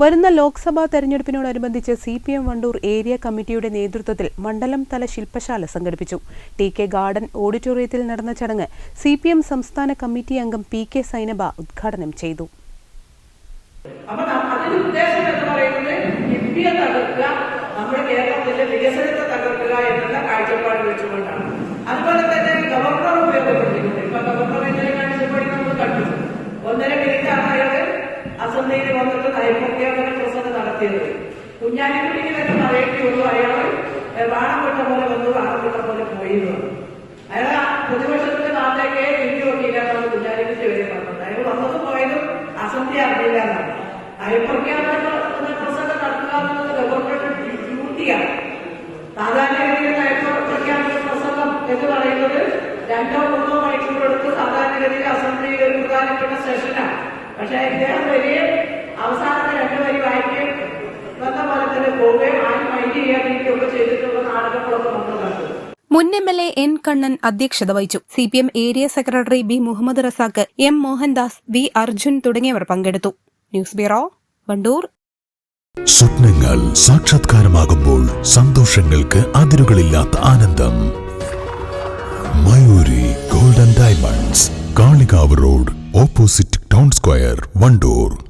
വരുന്ന Lok Sabha തെരഞ്ഞെടുപ്പിനോടനുബന്ധിച്ച് C P M Wandoor area കമ്മിറ്റിയുടെ നേതൃത്വത്തിൽ മണ്ഡലം തല ശില്പശാല സംഘടിപ്പിച്ചു. ടി കെ ഗാർഡൻ ഓഡിറ്റോറിയത്തിൽ നടന്ന ചടങ്ങ് സി പി എം സംസ്ഥാന കമ്മിറ്റി അംഗം പി കെ സൈനബ ഉദ്ഘാടനം ചെയ്തു. നമ്മുടെ വെച്ചുകൊണ്ടാണ്. അതുപോലെ തന്നെ നമ്മൾ കണ്ടു. ഒന്നര മിനിറ്റ് അയാൾ അസംബ്ലിയിൽ വന്നിട്ട് നടത്തിയത് കുഞ്ഞാലിക്കുട്ടിയിലൊക്കെ പറയേണ്ടി ഉള്ളൂ അയാൾ വാണം വിട്ട പോലെ വന്നു വാണം വിട്ട പോലെ പോയി എന്ന് പറഞ്ഞു. അയാൾ പ്രതിപക്ഷത്തിന്റെ നാട്ടിലേക്ക് തിരിഞ്ഞു നോക്കിയില്ല എന്നാണ് കുഞ്ഞാലിക്കുട്ടി വരെ പറഞ്ഞത് അയാൾ വന്നതും പോയതും അസംബ്ലി അറിയില്ല എന്നാണ്. നയപ്രഖ്യാപന പ്ര- പ്രസംഗം നടത്തുക എന്നുള്ളത് ഗവൺമെന്റ് ഡ്യൂട്ടിയാണ്. സാധാരണഗതിയിൽ നയപ്രഖ്യാപന പ്രസംഗം എന്ന് പറയുന്നത് രണ്ടോ മൂന്നോ മണിക്കൂർ എടുത്ത് സാധാരണഗതിയിൽ അസംബ്ലിയിൽ ഒരു പ്രധാനപ്പെട്ട സെഷനാണ്. പക്ഷെ ഇദ്ദേഹം വലിയ അവസാനത്തെ രണ്ടു വരി വായിക്കുകയും വന്ന പോലെ തന്നെ പോവുകയും ആരും മൈൻഡ് ചെയ്യാതിരിക്കുകയൊക്കെ ചെയ്തിട്ടുള്ള നാടകങ്ങളൊക്കെ നമ്മൾ കണ്ടു. മുൻ M L A N Kannan അധ്യക്ഷത വഹിച്ചു. C P M area secretary B Muhammad Razak M Mohandas V Arjun തുടങ്ങിയവർ പങ്കെടുത്തു. News bureau Wandoor. സ്വപ്നങ്ങൾ സാക്ഷാത്കാരമാകുമ്പോൾ സന്തോഷങ്ങൾക്ക് അതിരുകളില്ലാത്ത ആനന്ദം. Mayuri golden diamonds Kalikavu road opposite town square Wandoor.